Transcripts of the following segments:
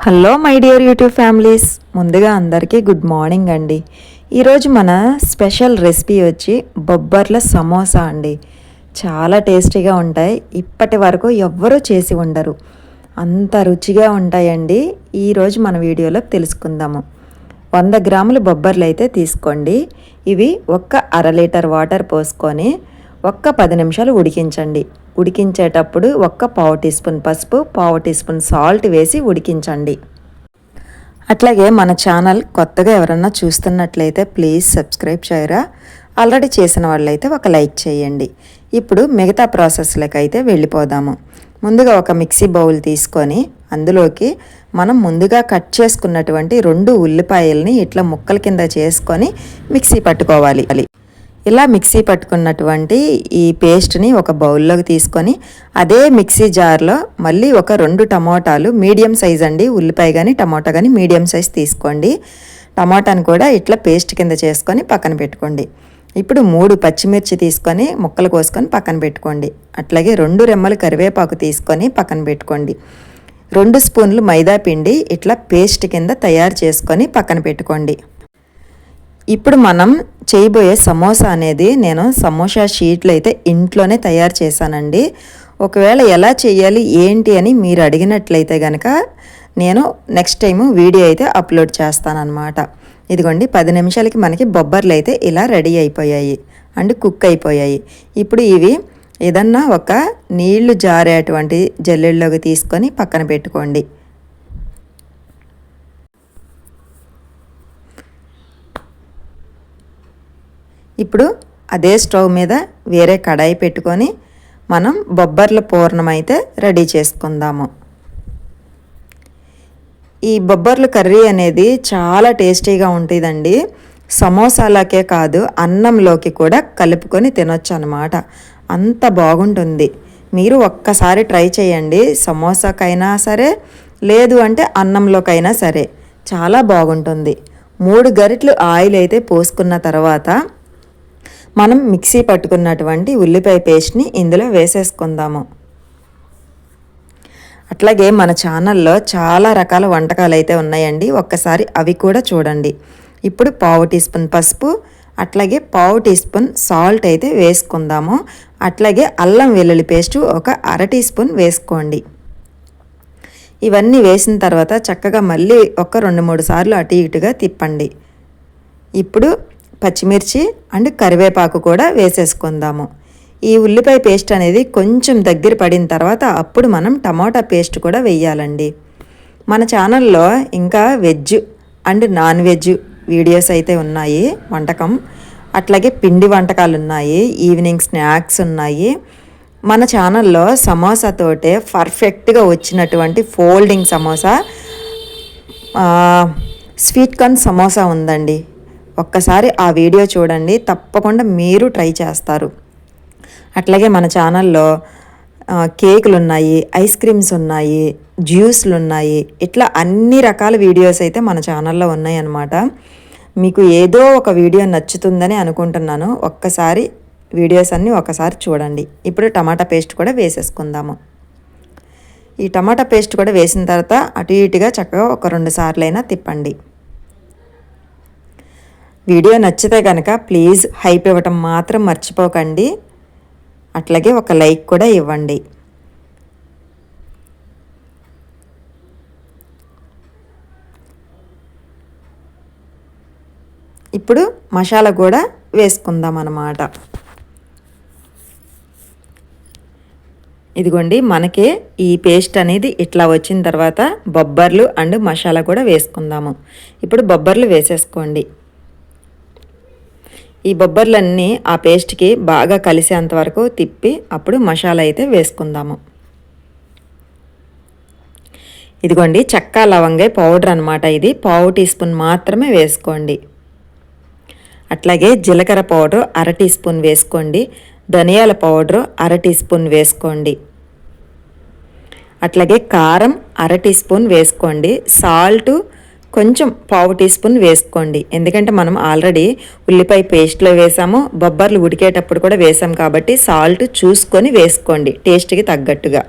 Hello my dear YouTube families. ముందుగా అందరికీ good morning అండి. ఈరోజు మన స్పెషల్ రెసిపీ వచ్చి బొబ్బర్ల సమోసా అండి. చాలా టేస్టీగా ఉంటాయి. ఇప్పటి వరకు ఎవ్వరూ చేసి ఉండరు. అంత రుచిగా ఉంటాయండి. ఈరోజు మన వీడియోలో తెలుసుకుందాము. వంద గ్రాముల బొబ్బర్లు అయితే తీసుకోండి. ఇవి ఒక్క అర లీటర్ వాటర్ పోసుకొని ఒక్క పది నిమిషాలు ఉడికించండి. ఉడికించేటప్పుడు ఒక్క పావు టీ స్పూన్ పసుపు పావు టీ స్పూన్ సాల్ట్ వేసి ఉడికించండి. అట్లాగే మన ఛానల్ కొత్తగా ఎవరన్నా చూస్తున్నట్లయితే ప్లీజ్ సబ్స్క్రైబ్ చేయరా. ఆల్రెడీ చేసిన వాళ్ళైతే ఒక లైక్ చేయండి. ఇప్పుడు మిగతా ప్రాసెస్లకైతే అయితే వెళ్ళిపోదాము. ముందుగా ఒక మిక్సీ బౌల్ తీసుకొని అందులోకి మనం ముందుగా కట్ చేసుకున్నటువంటి రెండు ఉల్లిపాయల్ని ఇట్లా ముక్కల కింద చేసుకొని మిక్సీ పట్టుకోవాలి. ఇలా మిక్సీ పట్టుకున్నటువంటి ఈ పేస్ట్ని ఒక బౌల్లోకి తీసుకొని అదే మిక్సీ జార్లో మళ్ళీ ఒక రెండు టమోటాలు మీడియం సైజ్ అండి ఉల్లిపాయ కానీ టమోటా కానీ మీడియం సైజ్ తీసుకోండి. టమాటాని కూడా ఇట్లా పేస్ట్ కింద చేసుకొని పక్కన పెట్టుకోండి. ఇప్పుడు మూడు పచ్చిమిర్చి తీసుకొని ముక్కలు కోసుకొని పక్కన పెట్టుకోండి. అట్లాగే రెండు రెమ్మలు కరివేపాకు తీసుకొని పక్కన పెట్టుకోండి. రెండు స్పూన్లు మైదా పిండి ఇట్లా పేస్ట్ కింద తయారు చేసుకొని పక్కన పెట్టుకోండి. ఇప్పుడు మనం చేయబోయే సమోసా అనేది నేను సమోసా షీట్లు అయితే ఇంట్లోనే తయారు చేశానండి. ఒకవేళ ఎలా చేయాలి ఏంటి అని మీరు అడిగినట్లయితే కనుక నేను నెక్స్ట్ టైము వీడియో అయితే అప్లోడ్ చేస్తానన్నమాట. ఇదిగోండి పది నిమిషాలకి మనకి బొబ్బర్లు అయితే ఇలా రెడీ అయిపోయాయి అండ్ కుక్ అయిపోయాయి. ఇప్పుడు ఇవి ఏదన్నా ఒక నీళ్ళు జారేటువంటి జల్లెల్లోకి తీసుకొని పక్కన పెట్టుకోండి. ఇప్పుడు అదే స్టవ్ మీద వేరే కడాయి పెట్టుకొని మనం బొబ్బర్ల పూర్ణం అయితే రెడీ చేసుకుందాము. ఈ బొబ్బర్ల కర్రీ అనేది చాలా టేస్టీగా ఉంటుందండి. సమోసాలకే కాదు అన్నంలోకి కూడా కలుపుకొని తినొచ్చు అనమాట అంత బాగుంటుంది. మీరు ఒక్కసారి ట్రై చేయండి. సమోసాకైనా సరే లేదు అంటే అన్నంలోకైనా సరే. చాలా బాగుంటుంది. మూడు గరిట్లు ఆయిల్ అయితే పోసుకున్న తర్వాత మనం మిక్సీ పట్టుకున్నటువంటి ఉల్లిపాయ పేస్ట్ని ఇందులో వేసేసుకుందాము. అట్లాగే మన ఛానల్లో చాలా రకాల వంటకాలు అయితే ఉన్నాయండి. ఒక్కసారి అవి కూడా చూడండి. ఇప్పుడు పావు టీ స్పూన్ పసుపు అట్లాగే పావు టీ స్పూన్ సాల్ట్ అయితే వేసుకుందాము. అట్లాగే అల్లం వెల్లుల్లి పేస్ట్ ఒక అర టీ స్పూన్ వేసుకోండి. ఇవన్నీ వేసిన తర్వాత చక్కగా మళ్ళీ ఒక రెండు మూడు సార్లు అటు ఇటుగా తిప్పండి. ఇప్పుడు పచ్చిమిర్చి అండ్ కరివేపాకు కూడా వేసేసుకుందాము. ఈ ఉల్లిపాయ పేస్ట్ అనేది కొంచెం దగ్గర పడిన తర్వాత అప్పుడు మనం టమాటా పేస్ట్ కూడా వేయాలండి. మన ఛానల్లో ఇంకా veg and non veg videos అయితే ఉన్నాయి వంటకం. అట్లాగే పిండి వంటకాలు ఉన్నాయి ఈవినింగ్ స్నాక్స్ ఉన్నాయి. మన ఛానల్లో సమోసాతోటే పర్ఫెక్ట్గా వచ్చినటువంటి folding samosa sweet corn samosa ఉందండి. ఒక్కసారి ఆ వీడియో చూడండి. తప్పకుండా మీరు ట్రై చేస్తారు. అట్లాగే మన ఛానల్లో కేకులు ఉన్నాయి ఐస్ క్రీమ్స్ ఉన్నాయి జ్యూస్లు ఉన్నాయి ఇట్లా అన్ని రకాల వీడియోస్ అయితే మన ఛానల్లో ఉన్నాయి అన్నమాట మీకు ఏదో ఒక వీడియో నచ్చుతుందని అనుకుంటున్నాను. ఒక్కసారి వీడియోస్ అన్నీ ఒకసారి చూడండి. ఇప్పుడు టమాటా పేస్ట్ కూడా వేసేసుకుందాము. ఈ టమాటా పేస్ట్ కూడా వేసిన తర్వాత అటు ఇటుగా చక్కగా ఒక రెండు సార్లైనా తిప్పండి. వీడియో నచ్చితే కనుక ప్లీజ్ హైప్ ఇవ్వటం మాత్రం మర్చిపోకండి. అట్లాగే ఒక లైక్ కూడా ఇవ్వండి. ఇప్పుడు మసాలా కూడా వేసుకుందాం అన్నమాట. ఇదిగోండి మనకి ఈ పేస్ట్ అనేది ఇట్లా వచ్చిన తర్వాత బొబ్బర్లు అండ్ మసాలా కూడా వేసుకుందాము. ఇప్పుడు బొబ్బర్లు వేసేసుకోండి. ఈ బొబ్బర్లన్నీ ఆ పేస్ట్కి బాగా కలిసేంత వరకు తిప్పి అప్పుడు మసాలా అయితే వేసుకుందాము. ఇదిగోండి చెక్క లవంగాయ పౌడర్ అనమాట ఇది. పావు టీ స్పూన్ మాత్రమే వేసుకోండి. అట్లాగే జీలకర్ర పౌడర్ అర టీ స్పూన్ వేసుకోండి. ధనియాల పౌడర్ అర టీ స్పూన్ వేసుకోండి. అట్లాగే కారం అర టీ స్పూన్ వేసుకోండి. సాల్టు కొంచెం పావు టీ స్పూన్ వేసుకోండి. ఎందుకంటే మనం ఆల్రెడీ ఉల్లిపాయ పేస్ట్లో వేసాము. బొబ్బర్లు ఉడికేటప్పుడు కూడా వేసాం కాబట్టి సాల్ట్ చూసుకొని వేసుకోండి. టేస్ట్కి తగ్గట్టుగా.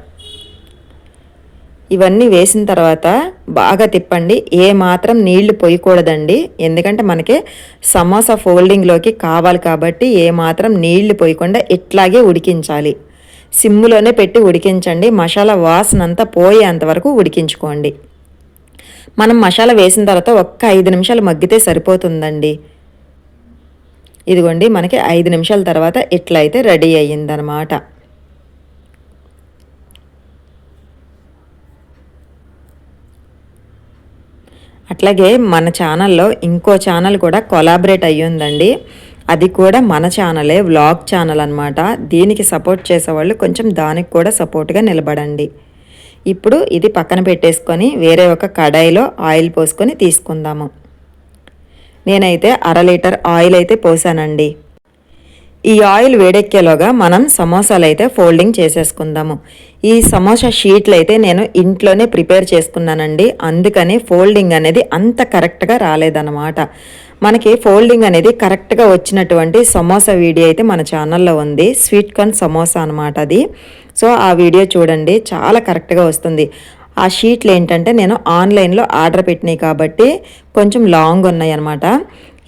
ఇవన్నీ వేసిన తర్వాత బాగా తిప్పండి. ఏ మాత్రం నీళ్ళు పోయకూడదండి. ఎందుకంటే మనకి సమోసా ఫోల్డింగ్లోకి కావాలి కాబట్టి ఏ మాత్రం నీళ్ళు పోయకుండా ఇట్లాగే ఉడికించాలి. సిమ్ములోనే పెట్టి ఉడికించండి. మసాలా వాసన అంతా పోయేంత వరకు ఉడికించుకోండి. మనం మసాలా వేసిన తర్వాత ఒక్క ఐదు నిమిషాలు మగ్గితే సరిపోతుందండి. ఇదిగోండి మనకి ఐదు నిమిషాల తర్వాత ఇట్లా అయితే రెడీ అయ్యిందనమాట. అట్లాగే మన ఛానల్లో ఇంకో ఛానల్ కూడా కొలాబరేట్ అయ్యిందండి. అది కూడా మన ఛానలే వ్లాగ్ ఛానల్ అనమాట దీనికి సపోర్ట్ చేసేవాళ్ళు కొంచెం దానికి కూడా సపోర్ట్గా నిలబడండి. ఇప్పుడు ఇది పక్కన పెట్టేసుకొని వేరే ఒక కడాయిలో ఆయిల్ పోసుకొని తీసుకుందాము. నేనైతే అర లీటర్ ఆయిల్ అయితే పోసానండి. ఈ ఆయిల్ వేడెక్కేలోగా మనం సమోసాలు అయితే ఫోల్డింగ్ చేసేసుకుందాము. ఈ సమోసా షీట్లు అయితే నేను ఇంట్లోనే ప్రిపేర్ చేసుకున్నానండి. అందుకని ఫోల్డింగ్ అనేది అంత కరెక్ట్గా రాలేదన్నమాట. మనకి ఫోల్డింగ్ అనేది కరెక్ట్గా వచ్చినటువంటి సమోసా వీడియో అయితే మన ఛానల్లో ఉంది. స్వీట్ కార్న్ సమోసా అనమాట అది. సో ఆ వీడియో చూడండి చాలా కరెక్ట్గా వస్తుంది. ఆ షీట్లు ఏంటంటే నేను ఆన్లైన్లో ఆర్డర్ పెట్టినాయి కాబట్టి కొంచెం లాంగ్ ఉన్నాయి అనమాట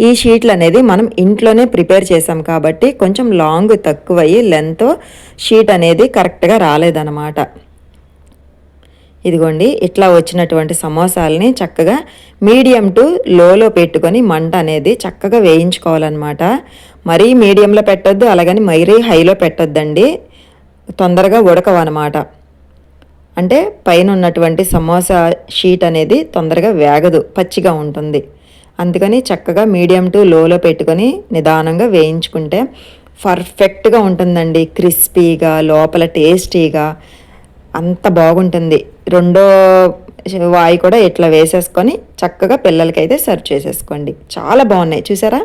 ఈ షీట్లు అనేది మనం ఇంట్లోనే ప్రిపేర్ చేసాం కాబట్టి కొంచెం లాంగ్ తక్కువయ్యి లెంత్ షీట్ అనేది కరెక్ట్గా రాలేదన్నమాట. ఇదిగోండి ఇట్లా వచ్చినటువంటి సమోసాలని చక్కగా మీడియం టు లోలో పెట్టుకొని మంట అనేది చక్కగా వేయించుకోవాలన్నమాట. మరీ మీడియంలో పెట్టొద్దు అలాగని మరీ హైలో పెట్టొద్దండి. తొందరగా ఉడకవన్నమాట. అంటే పైన ఉన్నటువంటి సమోసా షీట్ అనేది తొందరగా వేగదు పచ్చిగా ఉంటుంది. అందుకని చక్కగా మీడియం టు లోలో పెట్టుకొని నిదానంగా వేయించుకుంటే పర్ఫెక్ట్గా ఉంటుందండి. క్రిస్పీగా లోపల టేస్టీగా అంత బాగుంటుంది. రెండో వాయి కూడా ఇట్లా వేసేసుకొని చక్కగా పిల్లలకైతే సర్వ్ చేసేసుకోండి. చాలా బాగున్నాయి. చూసారా?